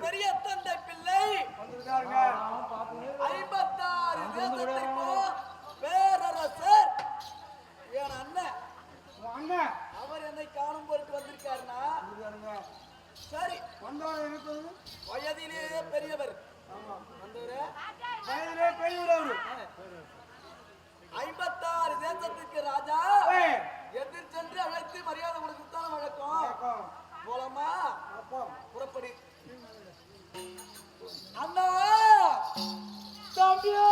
பெரிய தந்தை பிள்ளை. ஐம்பத்தாறு தேசத்திற்கும் பேரரசர். என் அண்ணன். அவர் என்னை காணும் பொருட்டு வந்திருக்காருன்னா. சரி. வயதிலேயே பெரியவர். வயதிலே பெரியவர். அவரு ஐம்பத்தாறு தேசத்துக்கு ராஜா. எதிர் சென்று அழைத்து மரியாதை கொடுத்துத்தான வழக்கம். வணக்கம். போலாமா அப்பா புறப்படி. அண்ணா தம்பியா!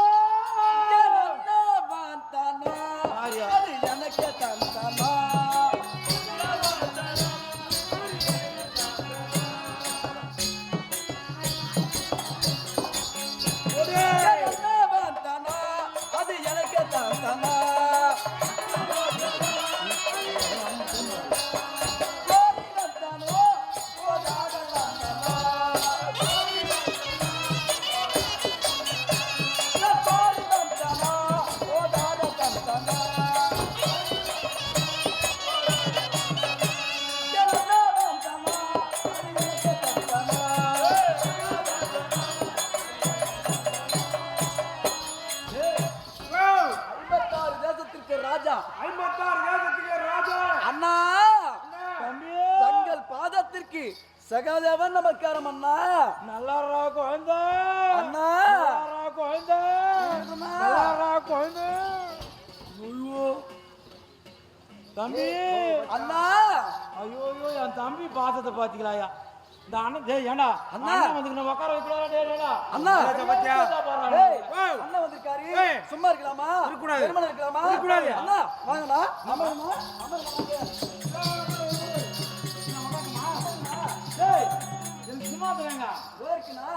ராஜா. ஐம்பத்தாறு தேசத்துக்கு ராஜா. அண்ணா தங்கள் பாதத்திற்கு சகதேவன் நமஸ்காரம் அண்ணா. நல்லா இருக்கா குழந்தை. அண்ணா. குழந்தை. குழந்தை. ஐயோ. தம்பி. அண்ணா. ஐயோ ஐயோ என் தம்பி பாசத்தை பாத்தீங்களாயா? அண்ணன் டேய் ஏண்டா? அண்ணா. வந்து உட்கார வைக்கூடாதா டேய் டேய்டா அண்ணா. ராஜா பாத்தியா? ஏய், ஏய். அண்ணா வந்திருக்காரு. சும்மா இருக்கலாமா? இருக்கக்கூடாது. பெருமளவு இருக்கலாமா. அண்ணா வாங்கண்ணா. அமருங்கண்ணா அமருங்க டேய் என் சிம்மாசனங்க இருக்குண்ணா.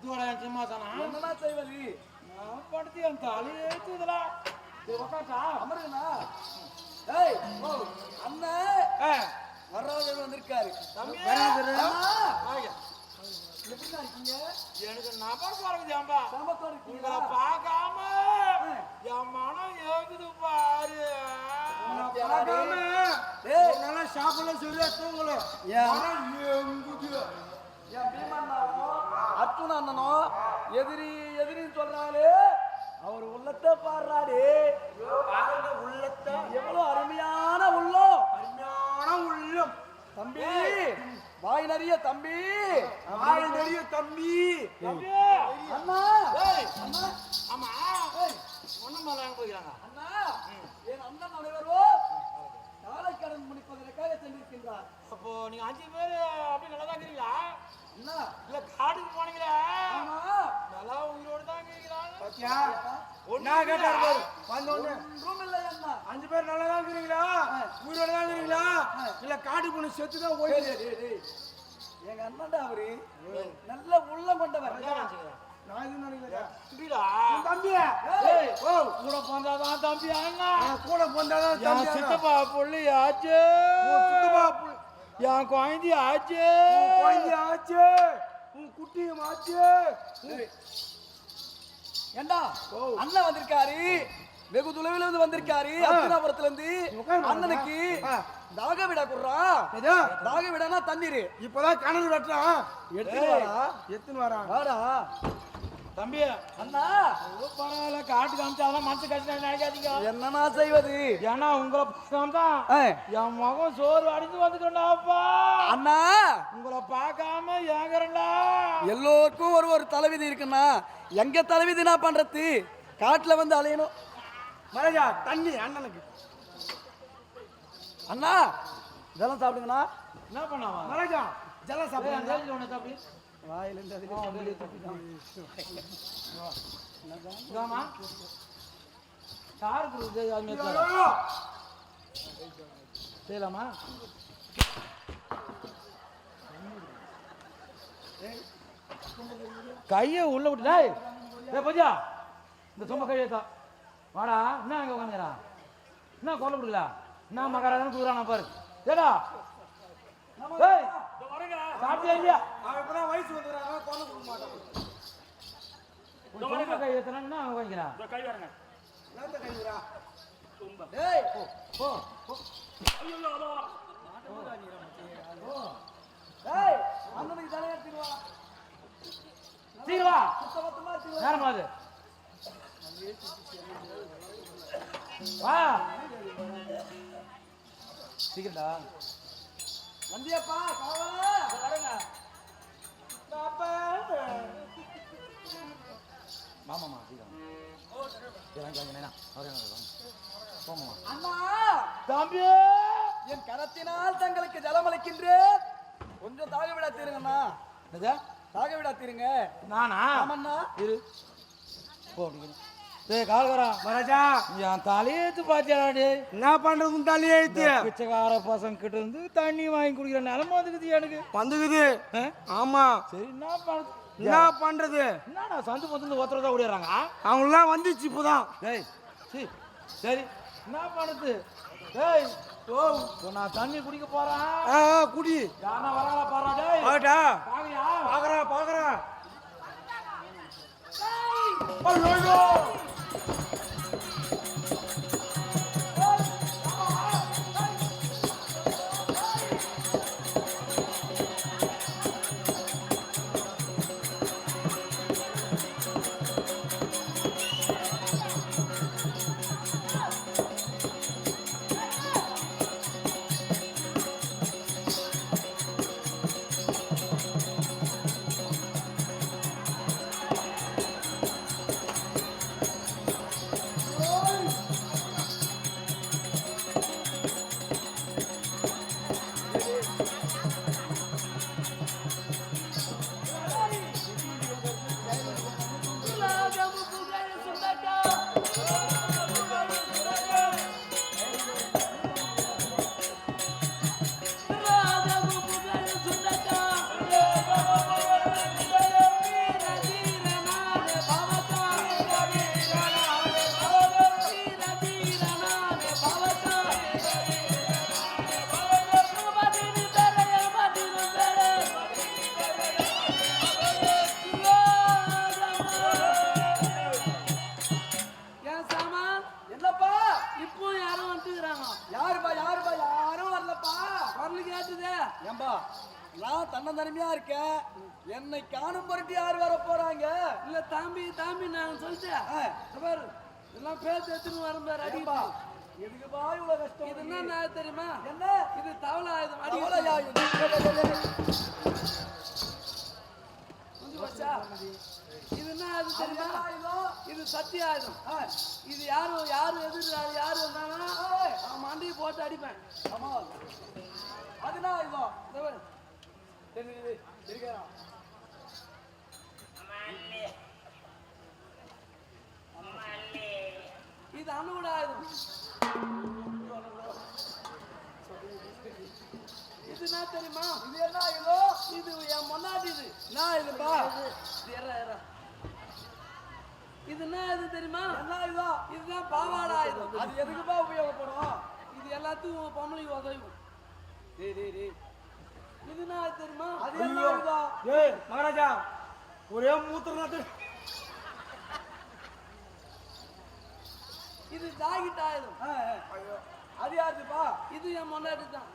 இதோட என் சிம்மாசனம் என்னண்ணா செய்வது? நான் படுத்தி என் தலை எழுத்துதுடா டேய் ஏய் ஓ, அண்ணன் ஏய், வர்றவர் வந்திருக்காரு எனக்கு நபர் சாமத்தோட உங்களை பார்க்காம என் மனம் ஏகுது பாரு. சாப்பிடல சரியா தூங்கல அர்ஜுன அண்ணனோ எதிரி எதிரின்னு சொல்றாங்களே அவர் உள்ளத்தை பாடுறாரு. உள்ளத்தை எவ்வளவு உள்ளம் தம்பி வாய் நிறைய தம்பி. வாய் நிறைய தம்பி. அண்ணா. அண்ணா. ஆமா. ஒண்ணும் போய்க்கிறாங்க. அண்ணா என் அண்ணன் அனைவரும் காலைக்கடன் முடிப்பதற்காக சென்றிருக்கின்றார் அப்போ நீங்க அஞ்சு பேர் அப்படி நல்லா தான் இருக்கிறீங்களா அண்ணா. இல்ல காட்டுக்கு போனீங்களே? ஆமா. நல்லா உயிரோடு தான் இருக்கிறீங்களா நான் கேட்டாரு பாரு வந்த உடனே ஒன்றும் இல்லை அண்ணா அஞ்சு பேர் நல்லா தான் இருக்கிறீங்களா? உயிரோட தான் இருக்கிறீங்களா? இல்ல காட்டு பொண்ணு செத்து தான் போயிடுது. எங்க அண்ணன்டா அவரு. நல்ல உள்ளம் கொண்டவர். நான் இது நினைக்கிறேன் தம்பி. ஓ. கூட பிறந்தாதான் தம்பி அண்ணா. கூட பொந்தாதான் என் தம்பி சித்தப்பா புள்ளி ஆச்சு. சித்தப்பா புள்ள- என் குழந்தை ஆச்சு. குழந்தை ஆச்சு. உன் குட்டியும் ஆச்சு. ஏண்டா? ஓ. அண்ணன் வந்திருக்காரு. வெகு தொலைவில் இருந்து வந்திருக்காரு. அத்தினாபுரத்துல இருந்து. அண்ணனுக்கு. தாக விட குடுறா தாக விடனா தண்ணீர். இப்பதான் கணக்கு வெட்டுறான் எடுத்துட்டு வாடா. எத்துன்னு வரான் வாடா. தம்பி அண்ணா. பரவாயில்ல. காட்டு காமிச்சு அதெல்லாம் மனசு கஷ்டம் நினைக்காதீங்க. என்னண்ணா செய்வது? ஏன்னா உங்களை தான். என் முகம் சோறு அடிச்சு வந்துட்டோம்டாப்பா அண்ணா. உங்களை பார்க்காம ஏங்குறேன்டா. எல்லோருக்கும் ஒரு ஒரு தலைவிதி இருக்குண்ணா. எங்க தலைவிதி நான் பண்றது? காட்டுல வந்து அலையணும். மரஜா தண்ணி அண்ணனுக்கு. அண்ணா இதெல்லாம் சாப்பிடுங்கண்ணா. என்ன பண்ணாவா மரஜா ஜல சாப்பிடுங்க வாயிலிருந்து செய்யலாமா? கையை உள்ள விட்டு டேய் ஏய் பஜா இந்த சும்மா கையை தான் வாடா என்ன அங்கே உட்காந்துக்கிறா என்ன கொல்ல விடுக்கல என்ன மகாராஜன் கொடுக்குறான் பாரு. ஏடா. சாப்பிட்டியா இல்லையா? அவன் வயசு வந்துடுறாங்க கொடுக்க மாட்டான் கை ஏத்தனா டேய், போ, போ. டேய் அண்ணனுக்கு தலையாட்டிடுவா சீக்கிரம் வா. சுத்தபத்தமா எடுத்துட்டு வா. சீக்கிரம்டா. வந்தியாப்பா வரங்க. மாமாமா சீக்கிரம். தம்பி என் கரத்தினால் தங்களுக்கு ஜலமளிக்கின்றேன் கொஞ்சம் தாக விடா தீருங்கண்ணா என்னது? தாக விடா தீருங்க. நானா? ஆமண்ணா. இரு. போ டேய் கால்கரா. மகாராஜா. என் தலையெழுத்து பாத்தியாடே என்ன பண்றது தள்ளி எழுத்து பிச்சைக்கார பசங்க கிட்ட இருந்து தண்ணி வாங்கி குடிக்கிற நிலம வந்துக்குது எனக்கு. வந்துக்குது? ஆமா. சரி என்ன பண்ணுறது என்ன பண்றது? என்னடா சந்து பத்து ஒருத்தர் தான் ஓடிடுறாங்க அவங்களாம் வந்துச்சு இப்போதான். டேய் சரி சரி என்ன பண்ணுது டேய் ஓ நான் தண்ணி குடிக்க போறேன் குடி. யாரா வராங்களா பாரா டேய். ஆகட்டா பாக்கறியா? இப்போ யாரும் வந்துக்கிறாங்க. யாருப்பா யாருப்பா? யாரும் வரலப்பா. குரல் கேட்டுதே. ஏம்பா நான் தன்னந்தனிமையா இருக்கேன் என்னை காணும் பொருட்டு யார் வர போறாங்க? இல்ல தம்பி தம்பி நான் சொல்லிட்டேன். பாரு இதெல்லாம் பேர் எடுத்துன்னு வரும் பாரு அடிப்பா எதுக்குப்பா இவ்வளவு கஷ்டம்? இது என்ன தெரியுமா? என்ன? இது தவளை ஆயுதம் அடி. அவ்வளோயா இது? கொஞ்சம் இது என்ன அது தெரியுமா இதோ? சத்திய ஆயுதம் இது யாரு யாரு எதிர்க்கிறாரு யாரு இருந்தாங்கன்னா அவன் மண்டையை போட்டு அடிப்பேன் அம்மா அதுனா இதோ. இது பாரு. இருக்கிறான். இது அணுகுட ஆயுதம் இது என்ன தெரியுமா இது என்ன இதோ? இது என் முன்னாடி இது என்ன இதுப்பா? இது என்ன இது தெரியுமா? என்ன இதோ? இதுதான் பாவாடை. ஆயுதம் அது எதுக்குப்பா உபயோகப்படும்? இது எல்லாத்துக்கும் பொம்பளைக்கு உதவும். டேய், டேய், டேய். இது என்ன தெரியுமா? அது என்ன இதோ? ஏய் மகாராஜா ஒரே மூத்திரம் இது ஜாக்கெட் ஆயுதம். ஆ, ஆ. அது யாருப்பா இது என் முன்னாடி தான்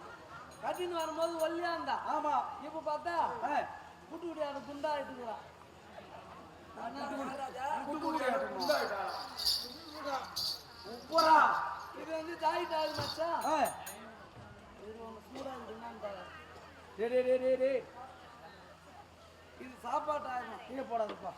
கட்டின்னு வரும்போது ஒல்லியா இருந்தா? ஆமா. இப்ப பார்த்தா குட்டி குட்டியான குண்டா ஆயிட்டுக்கிறான் உப்புரா இது வந்து ஜாக்கெட் ஆயுதம் மச்சா. இது ஒன்று சூடா டேய். இது சாப்பாட்டு ஆயுதம் கீழே போடாதப்பா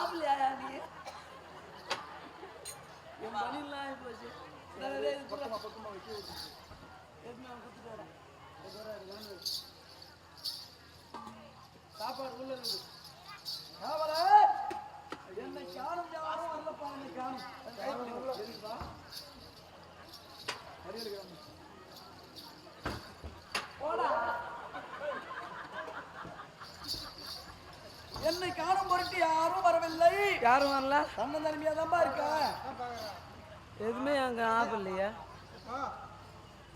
சாப்பிடலையா நீ என் பணிலாம் ஆகி போச்சு. சாப்பாடு உள்ள இருக்குது என்னை காணும் யாரும் வரலப்பா காணும் எதுக்குப்பா? போடா என்னை காணும் பொருட்டு யாரும் வர வரவில்லை யாரும் வரல? தன்ன நிலைமையா தான்பா இருக்க? எதுவுமே அங்கே ஆப் இல்லையா.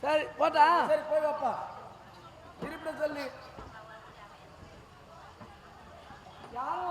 சரி போட்டா? சரி போய் வாப்பா. இருப்பிட சொல்லு. யாரும்